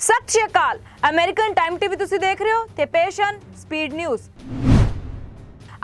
Sat Sri Akal. American time TV ਤੁਸੀਂ ਦੇਖ ਰਹੇ ਹੋ ਤੇ ਪੇਸ਼ਨ ਸਪੀਡ ਨਿਊਜ਼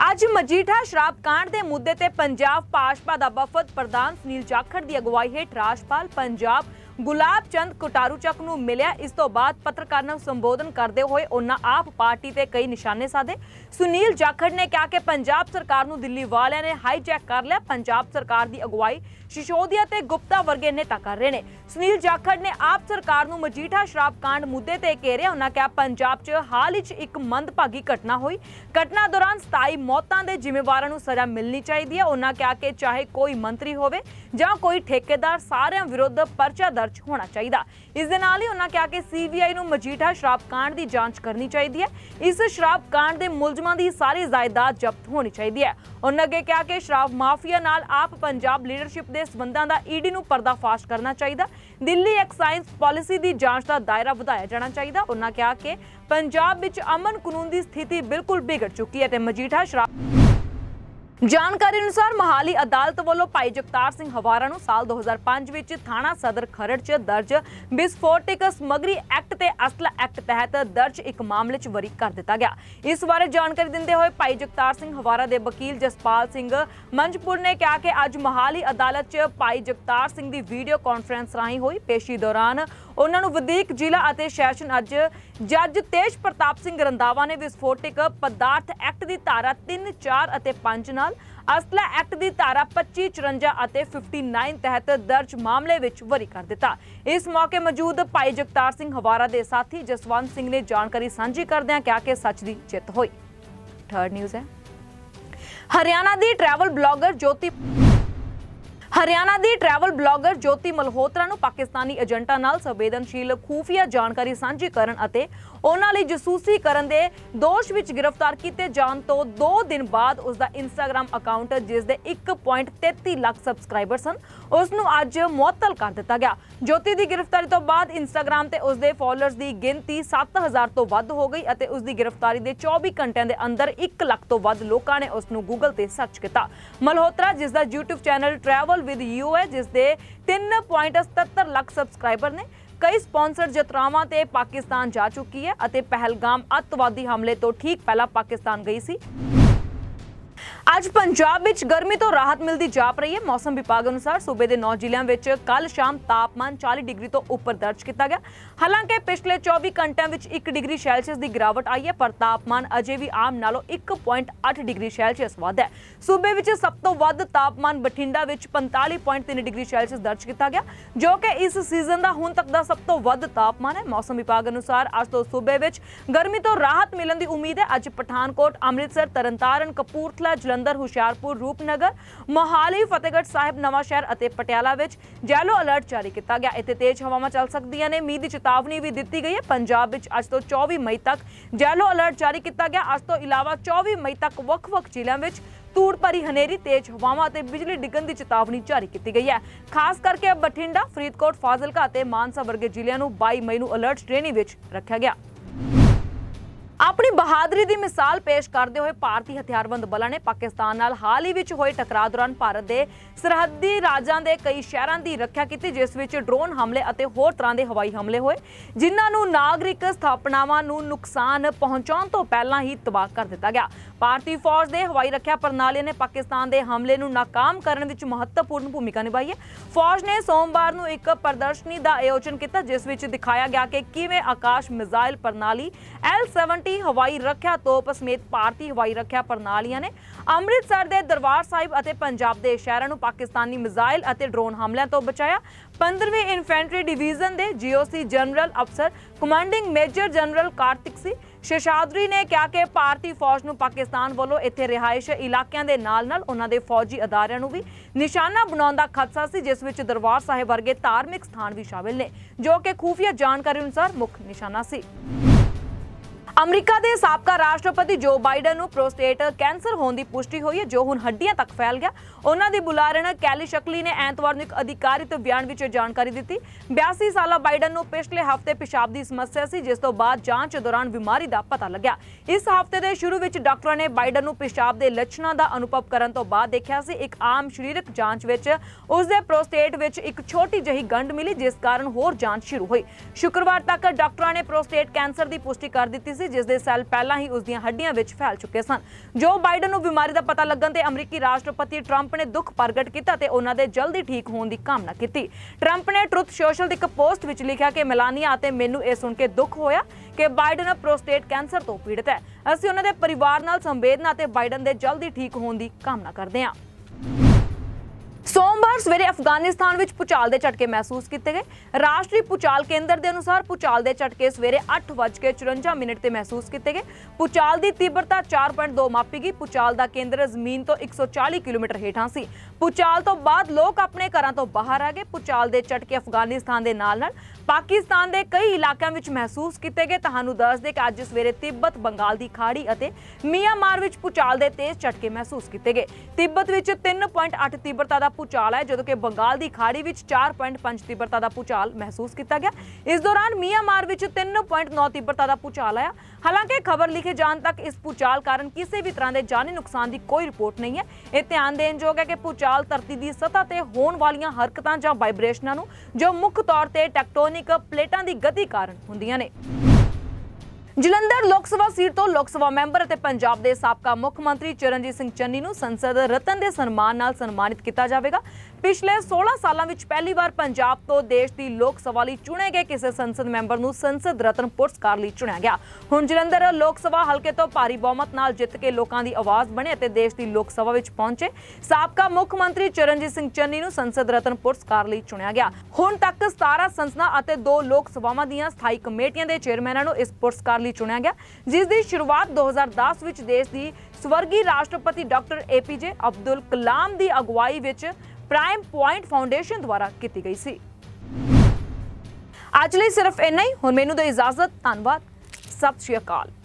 ਅੱਜ ਮਜੀਠਾ ਸ਼ਰਾਬ ਕਾਂਡ ਦੇ ਮੁੱਦੇ ਤੇ ਪੰਜਾਬ ਭਾਜਪਾ ਦਾ ਵਫਦ ਪ੍ਰਧਾਨ ਸੁਨੀਲ ਜਾਖੜ ਦੀ ਅਗਵਾਈ ਹੇਠ ਰਾਜਪਾਲ ਪੰਜਾਬ ਗੁਲਾਬ ਚੰਦ ਕੋਟਾਰੂ ਚੱਕ ਨੂੰ ਮਿਲਿਆ। ਇਸ ਤੋਂ ਬਾਅਦ ਪੱਤਰਕਾਰ ਨੂੰ ਸੰਬੋਧਨ ਕਰਦੇ ਹੋਏ ਉਹਨਾਂ ਆਪ ਪਾਰਟੀ ਤੇ ਕਈ ਨਿਸ਼ਾਨੇ ਸਾਧੇ। ਸੁਨੀਲ ਜਾਖੜ ਨੇ ਕਿਹਾ ਕਿ ਪੰਜਾਬ ਸਰਕਾਰ ਨੂੰ ਦਿੱਲੀ ਵਾਲਿਆਂ ਨੇ ਹਾਈਜੈਕ ਕਰ ਲਿਆ। ਪੰਜਾਬ ਸਰਕਾਰ ਦੀ ਅਗਵਾਈ ਸ਼ਿਸ਼ੋਦੀਆ ਤੇ ਗੁਪਤਾ ਵਰਗੇ ਨੇਤਾ ਕਰ ਰਹੇ ਨੇ। ਸੁਨੀਲ ਜਾਖੜ ਨੇ ਆਪ ਸਰਕਾਰ ਨੂੰ ਮਜੀਠਾ ਸ਼ਰਾਬ ਕਾਂਡ ਮੁੱਦੇ ਤੇ ਘੇਰਿਆ। ਉਹਨਾਂ ਕਿਹਾ, ਪੰਜਾਬ 'ਚ ਹਾਲ ਹੀ 'ਚ ਇੱਕ ਮੰਦਭਾਗੀ ਘਟਨਾ ਹੋਈ। ਘਟਨਾ ਦੌਰਾਨ 27 ਮੌਤਾਂ ਦੇ ਜ਼ਿੰਮੇਵਾਰਾਂ ਨੂੰ ਸਜ਼ਾ ਮਿਲਣੀ ਚਾਹੀਦੀ ਹੈ। ਉਹਨਾਂ ਕਿਹਾ ਕਿ ਚਾਹੇ ਕੋਈ ਮੰਤਰੀ ਹੋਵੇ ਜਾਂ ਕੋਈ ਠੇਕੇਦਾਰ, ਸਾਰਿਆਂ ਵਿਰੁੱਧ ਪਰਚਾ ਦਰਜ ਹੋਣਾ ਚਾਹੀਦਾ। ਇਸ ਦੇ ਨਾਲ ਹੀ ਉਹਨਾਂ ਕਿਹਾ ਕਿ ਸੀਬੀਆਈ ਨੂੰ ਮਜੀਠਾ ਸ਼ਰਾਬ ਕਾਂਡ ਦੀ ਜਾਂਚ ਕਰਨੀ ਚਾਹੀਦੀ ਹੈ। ਇਸ ਸ਼ਰਾਬ ਕਾਂਡ ਦੇ ਮੁਲਜ਼ਮਾਂ ਦੀ ਸਾਰੀ ਜਾਇਦਾਦ ਜ਼ਬਤ ਹੋਣੀ ਚਾਹੀਦੀ ਹੈ। ਉਹਨਾਂ ਅੱਗੇ ਕਿਹਾ ਕਿ ਸ਼ਰਾਬ ਮਾਫੀਆ ਨਾਲ ਆਪ ਪੰਜਾਬ ਲੀਡਰਸ਼ਿਪ ਦੇ ਸਬੰਧਾਂ ਦਾ ਈਡੀ ਨੂੰ ਪਰਦਾਫਾਸ਼ ਕਰਨਾ ਚਾਹੀਦਾ। ਦਿੱਲੀ ਐਕਸਾਈਜ਼ ਪਾਲਿਸੀ ਦੀ ਜਾਂਚ ਦਾ ਦਾਇਰਾ ਵਧਾਇਆ ਜਾਣਾ ਚਾਹੀਦਾ। ਉਹਨਾਂ ਕਿਹਾ ਕਿ ਪੰਜਾਬ ਵਿੱਚ ਅਮਨ ਕਾਨੂੰਨ ਦੀ ਸਥਿਤੀ ਬਿਲਕੁਲ ਵਿਗੜ ਚੁੱਕੀ ਹੈ ਤੇ ਮਜੀਠਾ ਸ਼ਰਾਬ ਜਾਣਕਾਰੀ ਅਨੁਸਾਰ ਮਹਾਲੀ ਅਦਾਲਤ ਵੱਲੋਂ ਭਾਈ ਜਗਤਾਰ ਸਿੰਘ ਹਵਾਰਾ ਨੂੰ ਸਾਲ 2005 ਵਿੱਚ ਥਾਣਾ ਸਦਰ ਖਰੜ 'ਚ ਦਰਜ ਵਿਸਫੋਟਿਕ ਸਮਗਰੀ ਐਕਟ ਤੇ ਅਸਲਾ ਐਕਟ ਤਹਿਤ ਦਰਜ ਇੱਕ ਮਾਮਲੇ 'ਚ ਵਰੀ ਕਰ ਦਿੱਤਾ ਗਿਆ। ਇਸ ਬਾਰੇ ਜਾਣਕਾਰੀ ਦਿੰਦੇ ਹੋਏ ਭਾਈ ਜਗਤਾਰ ਸਿੰਘ ਹਵਾਰਾ ਦੇ ਵਕੀਲ ਜਸਪਾਲ ਸਿੰਘ ਮੰਜਪੁਰ ਨੇ ਕਿਹਾ ਕਿ ਅੱਜ ਮਹਾਲੀ ਅਦਾਲਤ 'ਚ ਭਾਈ ਜਗਤਾਰ ਸਿੰਘ ਦੀ ਵੀਡੀਓ ਕਾਨਫਰੰਸ ਰਾਹੀਂ ਹੋਈ। ਪੇਸ਼ੀ ਦੌਰਾਨ ਉਹਨਾਂ ਨੂੰ ਵਧੀਕ ਜ਼ਿਲ੍ਹਾ ਅਤੇ ਸੈਸ਼ਨ ਅੱਜ ਜੱਜ ਤੇਜ ਪ੍ਰਤਾਪ ਸਿੰਘ ਰੰਦਾਵਾ ਨੇ ਵਿਸਫੋਟਿਕ ਪਦਾਰਥ ਐਕਟ ਦੀ ਧਾਰਾ 3 4 ਅਤੇ 5 ਨਾਲ ਅਸਲਾ ਐਕਟ ਦੀ ਧਾਰਾ 25 54 ਅਤੇ 59 ਤਹਿਤ ਦਰਜ ਮਾਮਲੇ ਵਿੱਚ ਵਰੀ ਕਰ ਦਿੱਤਾ। ਇਸ ਮੌਕੇ ਮੌਜੂਦ ਭਾਈ ਜਗਤਾਰ ਸਿੰਘ ਹਵਾਰਾ ਦੇ ਸਾਥੀ ਜਸਵੰਤ ਸਿੰਘ ਨੇ ਜਾਣਕਾਰੀ ਸਾਂਝੀ ਕਰਦਿਆਂ ਕਿਹਾ ਕਿ ਸੱਚ ਦੀ ਜਿੱਤ ਹੋਈ। ਥਰਡ ਨਿਊਜ਼ ਹੈ। ਹਰਿਆਣਾ ਦੀ ਟਰੈਵਲ ਬਲੌਗਰ ਜੋਤੀ ਹਰਿਆਣਾ ਦੀ ਟਰੈਵਲ ਬਲੌਗਰ ਜੋਤੀ ਮਲਹੋਤਰਾ ਨੂੰ ਪਾਕਿਸਤਾਨੀ ਏਜੰਟਾਂ ਨਾਲ ਸੰਵੇਦਨਸ਼ੀਲ ਖੂਫੀਆ ਜਾਣਕਾਰੀ ਸਾਂਝੀ ਕਰਨ ਅਤੇ ਉਹਨਾਂ ਲਈ ਜਸੂਸੀ ਕਰਨ ਦੇ ਦੋਸ਼ ਵਿੱਚ ਗ੍ਰਿਫਤਾਰ ਕੀਤੇ ਜਾਣ ਤੋਂ 2 ਦਿਨ ਬਾਅਦ ਉਸ ਦਾ ਇੰਸਟਾਗ੍ਰam ਅਕਾਊਂਟ ਜਿਸ ਦੇ 1.33 ਲੱਖ ਸਬਸਕ੍ਰਾਈਬਰ ਸਨ, ਉਸ ਨੂੰ ਅੱਜ ਮੁਅੱਤਲ ਕਰ ਦਿੱਤਾ ਗਿਆ। ਜੋਤੀ ਦੀ ਗ੍ਰਿਫਤਾਰੀ ਤੋਂ ਬਾਅਦ ਇੰਸਟਾਗ੍ਰam ਤੇ ਉਸ ਦੇ ਫਾਲੋਅਰਸ ਦੀ ਗਿਣਤੀ 7000 ਤੋਂ ਵੱਧ ਹੋ ਗਈ ਅਤੇ ਉਸ ਦੀ ਗ੍ਰਿਫਤਾਰੀ ਦੇ 24 ਘੰਟਿਆਂ ਦੇ ਅੰਦਰ 1 ਲੱਖ ਤੋਂ ਵੱਧ ਲੋਕਾਂ ਨੇ ਉਸ ਨੂੰ ਗੂਗਲ ਤੇ ਸਰਚ ਕੀਤਾ। ਮਲਹੋਤਰਾ, ਜਿਸ ਦਾ YouTube channel travel with you ਹੈ, ਜਿਸ ਦੇ 3.77 ਲੱਖ ਸਬਸਕ੍ਰਾਈਬਰ ਨੇ। ਕਈ ਸਪਾਂਸਰ ਯਾਤਰਾਵਾਂ ਤੇ ਪਾਕਿਸਤਾਨ ਜਾ ਚੁੱਕੀ ਹੈ ਅਤੇ ਪਹਿਲਗਾਮ ਅੱਤਵਾਦੀ ਹਮਲੇ ਤੋਂ ਠੀਕ ਪਹਿਲਾਂ ਪਾਕਿਸਤਾਨ ਗਈ ਸੀ। ਅੱਜ ਪੰਜਾਬ ਵਿੱਚ ਗਰਮੀ ਤੋਂ ਰਾਹਤ ਮਿਲਦੀ ਜਾਪ ਰਹੀ ਹੈ। ਮੌਸਮ ਵਿਭਾਗ ਅਨੁਸਾਰ ਸੂਬੇ ਦੇ 9 ਜ਼ਿਲ੍ਹਿਆਂ ਵਿੱਚ ਕੱਲ ਸ਼ਾਮ ਤਾਪਮਾਨ 40 ਡਿਗਰੀ ਤੋਂ ਉੱਪਰ ਦਰਜ ਕੀਤਾ ਗਿਆ। ਹਾਲਾਂਕਿ ਪਿਛਲੇ 24 ਘੰਟਿਆਂ ਵਿੱਚ 1 ਡਿਗਰੀ ਸੈਲਸੀਅਸ ਦੀ ਗਿਰਾਵਟ ਆਈ ਹੈ, ਪਰ ਤਾਪਮਾਨ ਅਜੇ ਵੀ ਆਮ ਨਾਲੋਂ 1.8 ਡਿਗਰੀ ਸੈਲਸੀਅਸ ਵੱਧ ਹੈ। ਸੂਬੇ ਵਿੱਚ ਸਭ ਤੋਂ ਵੱਧ ਤਾਪਮਾਨ ਬਠਿੰਡਾ ਵਿੱਚ 45.3 ਡਿਗਰੀ ਸੈਲਸੀਅਸ ਦਰਜ ਕੀਤਾ ਗਿਆ, ਜੋ ਕਿ ਇਸ ਸੀਜ਼ਨ ਦਾ ਹੁਣ ਤੱਕ ਦਾ ਸਭ ਤੋਂ ਵੱਧ ਤਾਪਮਾਨ ਹੈ। ਮੌਸਮ ਵਿਭਾਗ ਅਨੁਸਾਰ ਅੱਜ ਤੋਂ ਸੂਬੇ ਵਿੱਚ ਗਰਮੀ ਤੋਂ ਰਾਹਤ ਮਿਲਣ ਦੀ ਉਮੀਦ ਹੈ। ਅੱਜ ਪਠਾਨਕੋਟ, ਅੰਮ੍ਰਿਤਸਰ, ਤਰਨਤਾਰਨ, ਕਪੂਰਥਲਾ ਜਲੰਧਰ, ਹੁਸ਼ਿਆਰਪੁਰ, ਰੂਪਨਗਰ, ਮੋਹਾਲੀ, ਫਤਿਹਗੜ੍ਹ ਸਾਹਿਬ, ਨਵਾਂ ਸ਼ਹਿਰ ਅਤੇ ਪਟਿਆਲਾ ਵਿੱਚ ਯੈਲੋ ਅਲਰਟ ਜਾਰੀ ਕੀਤਾ ਗਿਆ। ਇੱਥੇ ਤੇਜ਼ ਹਵਾਵਾਂ ਚੱਲ ਸਕਦੀਆਂ ਨੇ। ਮੀਂਹ ਦੀ ਚੇਤਾਵਨੀ ਵੀ ਦਿੱਤੀ ਗਈ ਹੈ। ਪੰਜਾਬ ਵਿੱਚ ਅੱਜ ਤੋਂ 24 ਮਈ ਤੱਕ ਯੈਲੋ ਅਲਰਟ ਜਾਰੀ ਕੀਤਾ ਗਿਆ। ਅੱਜ ਤੋਂ ਇਲਾਵਾ 24 ਮਈ ਤੱਕ ਵੱਖ-ਵੱਖ ਜ਼ਿਲ੍ਹਿਆਂ ਵਿੱਚ ਧੂੜ ਭਰੀ ਹਨੇਰੀ, ਤੇਜ਼ ਹਵਾਵਾਂ ਅਤੇ ਬਿਜਲੀ ਡਿੱਗਣ ਦੀ ਚੇਤਾਵਨੀ ਜਾਰੀ ਕੀਤੀ ਗਈ ਹੈ। ਖਾਸ ਕਰਕੇ ਬਠਿੰਡਾ, ਫਰੀਦਕੋਟ, ਫਾਜ਼ਿਲਕਾ ਅਤੇ ਮਾਨਸਾ ਵਰਗੇ ਜ਼ਿਲ੍ਹਿਆਂ ਨੂੰ 22 ਮਈ ਨੂੰ ਅਲਰਟ ਸ਼੍ਰੇਣੀ ਵਿੱਚ ਰੱਖਿਆ ਗਿਆ। ਆਪਣੀ ਬਹਾਦਰੀ ਦੀ ਮਿਸਾਲ ਪੇਸ਼ ਕਰਦੇ ਹੋਏ ਭਾਰਤੀ ਹਥਿਆਰਬੰਦ ਬਲਾਂ ਨੇ ਪਾਕਿਸਤਾਨ ਨਾਲ ਹਾਲ ਹੀ ਵਿੱਚ ਹੋਏ ਟਕਰਾਅ ਦੌਰਾਨ ਭਾਰਤ ਦੇ ਸਰਹੱਦੀ ਰਾਜਾਂ ਦੇ ਕਈ ਸ਼ਹਿਰਾਂ ਦੀ ਰੱਖਿਆ ਕੀਤੀ, ਜਿਸ ਵਿੱਚ ਡਰੋਨ ਹਮਲੇ ਅਤੇ ਹੋਰ ਤਰ੍ਹਾਂ ਦੇ ਹਵਾਈ ਹਮਲੇ ਹੋਏ, ਜਿਨ੍ਹਾਂ ਨੂੰ ਨਾਗਰਿਕ ਸਥਾਪਨਾਵਾਂ ਨੂੰ ਨੁਕਸਾਨ ਪਹੁੰਚਾਉਣ ਤੋਂ ਪਹਿਲਾਂ ਹੀ ਤਬਾਹ ਕਰ ਦਿੱਤਾ ਗਿਆ। ਭਾਰਤੀ ਫੌਜ ਦੇ ਹਵਾਈ ਰੱਖਿਆ ਪ੍ਰਣਾਲੀ ਨੇ ਪਾਕਿਸਤਾਨ ਦੇ ਹਮਲੇ ਨੂੰ ਨਾਕਾਮ ਕਰਨ ਵਿੱਚ ਮਹੱਤਵਪੂਰਨ ਭੂਮਿਕਾ ਨਿਭਾਈ ਹੈ। ਫੌਜ ਨੇ ਸੋਮਵਾਰ ਨੂੰ ਇੱਕ ਪ੍ਰਦਰਸ਼ਨੀ ਦਾ ਆਯੋਜਨ ਕੀਤਾ, ਜਿਸ ਵਿੱਚ ਦਿਖਾਇਆ ਗਿਆ ਕਿ ਕਿਵੇਂ ਆਕਾਸ਼ ਮਿਜ਼ਾਈਲ ਪ੍ਰਣਾਲੀ L-70 ਹਵਾਈ ਰੱਖਿਆ ਤੋਪ ਸਮੇਤ ਭਾਰਤੀ ਹਵਾਈ ਰੱਖਿਆ ਪ੍ਰਣਾਲੀਆਂ ਨੇ ਅੰਮ੍ਰਿਤਸਰ ਦੇ ਦਰਬਾਰ ਸਾਹਿਬ ਅਤੇ ਪੰਜਾਬ ਦੇ ਸ਼ਹਿਰਾਂ ਨੂੰ ਪਾਕਿਸਤਾਨੀ ਮਿਜ਼ਾਈਲ ਅਤੇ ਡਰੋਨ ਹਮਲਿਆਂ ਤੋਂ ਬਚਾਇਆ। 15ਵੀਂ ਇਨਫੈਂਟਰੀ ਡਿਵੀਜ਼ਨ ਦੇ ਜੀਓਸੀ ਜਨਰਲ ਅਫਸਰ, commanding major general Kartik Singh Seshadri ਨੇ ਕਿਹਾ ਕਿ ਭਾਰਤੀ ਫੌਜ ਨੂੰ ਪਾਕਿਸਤਾਨ ਵੱਲੋਂ ਇੱਥੇ ਰਿਹਾਇਸ਼ ਇਲਾਕਿਆਂ ਦੇ ਨਾਲ-ਨਾਲ ਉਹਨਾਂ ਦੇ ਫੌਜੀ ਅਦਾਰਿਆਂ ਨੂੰ ਵੀ ਨਿਸ਼ਾਨਾ ਬਣਾਉਣ ਦਾ ਖਦਸ਼ਾ ਸੀ, ਜਿਸ ਵਿੱਚ ਦਰਬਾਰ ਸਾਹਿਬ ਵਰਗੇ ਧਾਰਮਿਕ ਸਥਾਨ ਵੀ ਸ਼ਾਮਿਲ ਨੇ, ਜੋ ਕਿ ਖੂਫੀਆ ਜਾਣਕਾਰੀ ਅਨੁਸਾਰ ਮੁੱਖ ਨਿਸ਼ਾਨਾ ਸੀ। ਅਮਰੀਕਾ ਦੇ ਸਾਬਕਾ ਰਾਸ਼ਟਰਪਤੀ ਜੋ ਬਾਈਡਨ ਨੂੰ ਪ੍ਰੋਸਟੇਟ ਕੈਂਸਰ ਹੋਣ ਦੀ ਪੁਸ਼ਟੀ ਹੋਈ ਹੈ, ਜੋ ਹੁਣ ਹੱਡੀਆਂ ਤੱਕ ਫੈਲ ਗਿਆ। ਉਹਨਾਂ ਦੀ ਬੁਲਾਰਣ ਕੈਲੀ ਸ਼ਕਲੀ ਨੇ ਐਤਵਾਰ ਨੂੰ ਇੱਕ ਅਧਿਕਾਰਿਤ ਬਿਆਨ ਵਿੱਚ ਜਾਣਕਾਰੀ ਦਿੱਤੀ। 82 ਸਾਲਾ ਬਾਈਡਨ ਨੂੰ ਪਿਛਲੇ ਹਫ਼ਤੇ ਪਿਸ਼ਾਬ ਦੀ ਸਮੱਸਿਆ ਸੀ, ਜਿਸ ਤੋਂ ਬਾਅਦ ਜਾਂਚ ਦੌਰਾਨ ਬਿਮਾਰੀ ਦਾ ਪਤਾ ਲੱਗਿਆ। ਇਸ ਹਫ਼ਤੇ ਦੇ ਸ਼ੁਰੂ ਵਿੱਚ ਡਾਕਟਰਾਂ ਨੇ ਬਾਈਡਨ ਨੂੰ ਪਿਸ਼ਾਬ ਦੇ ਲੱਛਣਾਂ ਦਾ ਅਨੁਭਵ ਕਰਨ ਤੋਂ ਬਾਅਦ ਦੇਖਿਆ ਸੀ, ਇੱਕ ਆਮ ਸਰੀਰਕ ਜਾਂਚ ਵਿੱਚ ਉਸ ਦੇ ਪ੍ਰੋਸਟੇਟ ਵਿੱਚ ਇੱਕ ਛੋਟੀ ਜਿਹੀ ਗੰਢ ਮਿਲੀ, ਜਿਸ ਕਾਰਨ ਹੋਰ ਜਾਂਚ ਸ਼ੁਰੂ ਹੋਈ। ਸ਼ੁੱਕਰਵਾਰ ਤੱਕ ਡਾਕਟਰਾਂ ਨੇ ਪ੍ਰੋਸਟੇਟ ਕੈਂਸਰ ਦੀ ਪੁਸ਼ਟੀ ਕਰ ਦਿੱਤੀ ਸੀ ਜਿਸ ਦੇ ਸੈੱਲ ਪਹਿਲਾਂ ਹੀ ਉਸ ਦੀਆਂ ਹੱਡੀਆਂ ਵਿੱਚ ਫੈਲ ਚੁੱਕੇ ਸਨ। ਜੋ ਬਾਈਡਨ ਨੂੰ ਬਿਮਾਰੀ ਦਾ ਪਤਾ ਲੱਗਣ ਤੇ ਅਮਰੀਕੀ ਰਾਸ਼ਟਰਪਤੀ ਟਰੰਪ ਨੇ ਦੁੱਖ ਪ੍ਰਗਟ ਕੀਤਾ ਤੇ ਉਹਨਾਂ ਦੇ ਜਲਦੀ ਠੀਕ ਹੋਣ ਦੀ ਕਾਮਨਾ ਕੀਤੀ। ਟਰੰਪ ਨੇ ਟਰੁੱਥ ਸੋਸ਼ਲ ਦੇ ਇੱਕ ਪੋਸਟ ਵਿੱਚ ਲਿਖਿਆ ਕਿ ਮੈਲਾਨੀਆ ਅਤੇ ਮੈਨੂੰ ਇਹ ਸੁਣ ਕੇ ਦੁੱਖ ਹੋਇਆ ਕਿ ਬਾਈਡਨ ਪ੍ਰੋਸਟੇਟ ਕੈਂਸਰ ਤੋਂ ਪੀੜਤ ਹੈ। ਅਸੀਂ ਉਹਨਾਂ ਦੇ ਪਰਿਵਾਰ ਨਾਲ ਸੰਵੇਦਨਾ ਤੇ ਬਾਈਡਨ ਦੇ ਜਲਦੀ ਠੀਕ ਹੋਣ ਦੀ ਕਾਮਨਾ ਕਰਦੇ ਹਾਂ। ਸੋਮਵਾਰ ਸਵੇਰੇ ਅਫਗਾਨਿਸਤਾਨ ਵਿੱਚ ਭੂਚਾਲ ਦੇ ਝਟਕੇ ਮਹਿਸੂਸ ਕੀਤੇ ਗਏ। ਰਾਸ਼ਟਰੀ ਭੂਚਾਲ ਕੇਂਦਰ ਦੇ ਅਨੁਸਾਰ ਭੂਚਾਲ ਦੇ ਝਟਕੇ ਸਵੇਰੇ 8:54 ਮਿੰਟ ਤੇ ਮਹਿਸੂਸ ਕੀਤੇ ਗਏ। ਭੂਚਾਲ ਦੀ ਤੀਬਰਤਾ 4.2 ਮਾਪੀ ਗਈ। ਭੂਚਾਲ ਦਾ ਕੇਂਦਰ ਜ਼ਮੀਨ ਤੋਂ 140 ਕਿਲੋਮੀਟਰ ਹੇਠਾਂ ਸੀ। ਭੂਚਾਲ ਤੋਂ ਬਾਅਦ ਲੋਕ ਆਪਣੇ ਘਰਾਂ ਤੋਂ ਬਾਹਰ ਆ ਗਏ। ਭੂਚਾਲ ਦੇ ਝਟਕੇ ਅਫਗਾਨਿਸਤਾਨ ਦੇ ਨਾਲ-ਨਾਲ ਪਾਕਿਸਤਾਨ ਦੇ ਕਈ ਇਲਾਕਿਆਂ ਵਿੱਚ ਮਹਿਸੂਸ ਕੀਤੇ ਗਏ। ਤੁਹਾਨੂੰ ਦੱਸ ਦੇ ਕਿ ਅੱਜ ਸਵੇਰੇ ਤਿੱਬਤ, ਬੰਗਾਲ ਦੀ ਖਾੜੀ ਅਤੇ ਮਿਆਂਮਾਰ ਵਿੱਚ ਭੂਚਾਲ ਦੇ ਤੇਜ਼ ਝਟਕੇ ਮਹਿਸੂਸ ਕੀਤੇ ਗਏ। ਤਿੱਬਤ ਵਿੱਚ 3.8 ਤੀਬਰਤਾ ਦਾ ਭੂਚਾਲ ਹੈ, ਜਦੋਂ ਕਿ ਬੰਗਾਲ ਦੀ ਖਾੜੀ ਵਿੱਚ 4.5 ਤੀਬਰਤਾ ਦਾ ਭੂਚਾਲ ਮਹਿਸੂਸ ਕੀਤਾ ਗਿਆ। ਇਸ ਦੌਰਾਨ ਮਿਆਂਮਾਰ ਵਿੱਚ 3.9 ਤੀਬਰਤਾ ਦਾ ਭੂਚਾਲ ਆਇਆ। ਹਾਲਾਂਕਿ ਖਬਰ ਲਿਖੇ ਜਾਣ ਤੱਕ ਇਸ ਭੂਚਾਲ ਕਾਰਨ ਕਿਸੇ ਵੀ ਤਰ੍ਹਾਂ ਦੇ ਜਾਨੀ ਨੁਕਸਾਨ ਦੀ ਕੋਈ ਰਿਪੋਰਟ ਨਹੀਂ ਹੈ। ਇਹ ਧਿਆਨ ਦੇਣਯੋਗ ਹੈ ਕਿ ਭੂਚਾਲ ਧਰਤੀ ਦੀ ਸਤਹ ਤੇ ਹੋਣ ਵਾਲੀਆਂ ਹਰਕਤਾਂ ਜਾਂ ਵਾਈਬ੍ਰੇਸ਼ਨਾਂ ਨੂੰ ਜੋ ਮੁੱਖ ਤੌਰ ਤੇ ਟੈਕਟੋਨਿਕ ਪਲੇਟਾਂ ਦੀ ਗਤੀ ਕਾਰਨ ਹੁੰਦੀਆਂ ਨੇ। ਜਲੰਧਰ ਲੋਕ ਸਭਾ ਸੀਟ ਤੋਂ ਲੋਕ ਸਭਾ ਮੈਂਬਰ ਅਤੇ ਪੰਜਾਬ ਦੇ ਸਾਬਕਾ ਮੁੱਖ ਮੰਤਰੀ ਚਰਨਜੀਤ ਸਿੰਘ ਚੰਨੀ ਨੂੰ ਸੰਸਦ ਰਤਨ ਦੇ ਸਨਮਾਨ ਨਾਲ ਸਨਮਾਨਿਤ ਕੀਤਾ ਜਾਵੇਗਾ। ਪਿਛਲੇ 16 ਸਾਲਾਂ ਵਿੱਚ ਪਹਿਲੀ ਵਾਰ ਪੰਜਾਬ ਤੋਂ ਦੇਸ਼ ਦੀ ਲੋਕ ਸਭਾ ਲਈ ਚੁਣੇ ਗਏ ਕਿਸੇ ਸੰਸਦ ਮੈਂਬਰ ਨੂੰ ਸੰਸਦ ਰਤਨ ਪੁਰਸਕਾਰ ਲਈ ਚੁਣਿਆ ਗਿਆ। ਹੁਣ ਜਲੰਧਰ ਲੋਕ ਸਭਾ ਹਲਕੇ ਤੋਂ ਭਾਰੀ ਬਹੁਮਤ ਨਾਲ ਜਿੱਤ ਕੇ ਲੋਕਾਂ ਦੀ ਆਵਾਜ਼ ਬਣੇ ਅਤੇ ਦੇਸ਼ ਦੀ ਲੋਕ ਸਭਾ ਵਿੱਚ ਪਹੁੰਚੇ, ਸਾਬਕਾ ਮੁੱਖ ਮੰਤਰੀ ਚਰਨਜੀਤ ਸਿੰਘ ਚੰਨੀ ਨੂੰ ਸੰਸਦ ਰਤਨ ਪੁਰਸਕਾਰ ਲਈ ਚੁਣਿਆ ਗਿਆ। ਹੁਣ ਤੱਕ 17 ਸੰਸਦਾਂ ਅਤੇ ਦੋ ਲੋਕ ਸਭਾਵਾਂ ਦੀਆਂ ਸਥਾਈ ਕਮੇਟੀਆਂ ਦੇ ਚੇਅਰਮੈਨਾਂ ਨੂੰ ਇਸ ਪੁਰਸਕਾਰ ਲਈ ਚੁਣਿਆ ਗਿਆ, ਜਿਸ ਦੀ ਸ਼ੁਰੂਆਤ 2010 ਵਿੱਚ ਦੇਸ਼ ਦੀ ਸਵਰਗੀ ਰਾਸ਼ਟਰਪਤੀ ਡਾਕਟਰ ਏਪੀਜੇ ਅਬਦੁਲ ਕਲਾਮ ਦੀ ਅਗਵਾਈ ਵਿੱਚ ਪ੍ਰਾਈਮ ਪੁਆਇੰਟ ਫਾਊਂਡੇਸ਼ਨ ਦੁਆਰਾ ਕੀਤੀ ਗਈ ਸੀ। ਅੱਜ ਲਈ ਸਿਰਫ ਇੰਨਾ ਹੀ। ਹੁਣ ਮੈਨੂੰ ਦਿਓ ਇਜਾਜ਼ਤ। ਧੰਨਵਾਦ। ਸਤਿ ਸ਼੍ਰੀ ਅਕਾਲ।